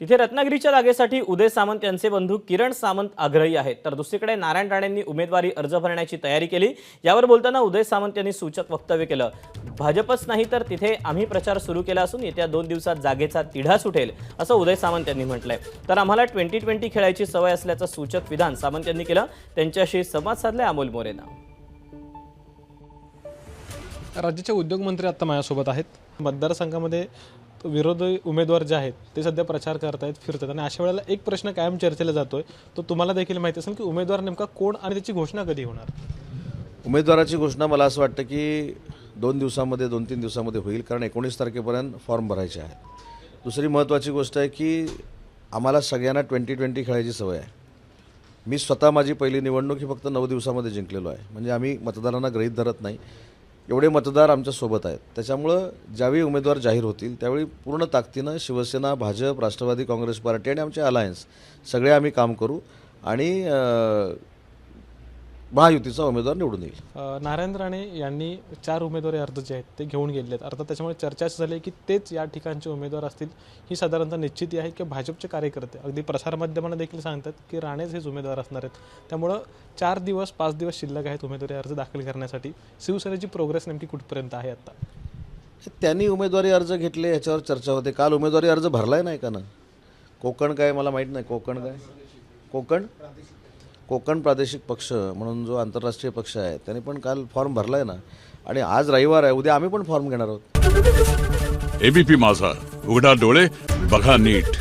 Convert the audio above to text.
तिथे रत्नागिरीच्या जागेसाठी उदय सामंत यांचे बंधू किरण सामंत आग्रही आहेत. तर दुसरीकडे नारायण राणेंनी उमेदवारी अर्ज भरण्याची तयारी केली. यावर बोलताना उदय सामंत यांनी सूचक वक्तव्य केलं. भाजपच नाही तर तिथे आम्ही प्रचार सुरू केला असून येत्या दोन दिवसात जागेचा तिढा सुटेल असं उदय सामंत यांनी म्हटलंय. तर आम्हाला ट्वेंटी ट्वेंटी खेळायची सवय असल्याचं सूचक विधान सामंत यांनी केलं. त्यांच्याशी संवाद साधलाय अमोल मोरेनं. राज्याचे उद्योगमंत्री आता माझ्यासोबत आहेत. मतदारसंघामध्ये विरोधी उमेदवार जे आहेत ते सध्या प्रचार करतायत फिरतात आणि अशा वेळेला एक प्रश्न कायम चर्चेला जातोय तो तुम्हाला देखील माहिती असेल की उमेदवार नेमका कोण आणि त्याची घोषणा कधी होणार? उमेदवाराची घोषणा मला असं वाटतं की दोन दिवसामध्ये दोन तीन दिवसामध्ये होईल कारण एकोणीस तारखेपर्यंत फॉर्म भरायचे आहे दुसरी महत्त्वाची गोष्ट आहे की आम्हाला सगळ्यांना ट्वेंटी ट्वेंटी खेळायची सवय आहे. मी स्वतः माझी पहिली निवडणूक ही फक्त नऊ दिवसामध्ये जिंकलेलो आहे. म्हणजे आम्ही मतदारांना गृहीत धरत नाही. एवढे मतदार आमच्यासोबत आहेत. त्याच्यामुळं ज्यावेळी उमेदवार जाहीर होतील त्यावेळी पूर्ण ताकदीनं शिवसेना भाजप राष्ट्रवादी काँग्रेस पार्टी आणि आमचे अलायन्स सगळे आम्ही काम करू. आणि महायुतीचा उमेदवार निवडून येईल. नारायण राणे यांनी चार उमेदवारी अर्ज जे आहेत ते घेऊन गेलेत अर्थात त्याच्यामुळे चर्चा अशी झाली आहे की तेच या ठिकाणचे उमेदवार असतील ही साधारणतः निश्चिती आहे की भाजपचे कार्यकर्ते. अगदी प्रसारमाध्यमांना देखील सांगतात की राणेच हेच उमेदवार असणार आहेत. त्यामुळं चार दिवस पाच दिवस शिल्लक आहेत उमेदवारी अर्ज दाखल करण्यासाठी. शिवसेनेची प्रोग्रेस नेमकी कुठपर्यंत आहे आता? त्यांनी उमेदवारी अर्ज घेतले याच्यावर चर्चा होते. काल उमेदवारी अर्ज भरलाय नाही का ना? कोकण काय? मला माहीत नाही. कोकण काय? कोकण? कोकण प्रादेशिक पक्ष म्हणून जो आंतरराष्ट्रीय पक्ष आहे त्याने पण काल फॉर्म भरला आहे ना. आणि आज रविवार आहे उद्या आम्ही पण फॉर्म घेणार आहोत. एबीपी माझा उघडा डोळे बघा नीट.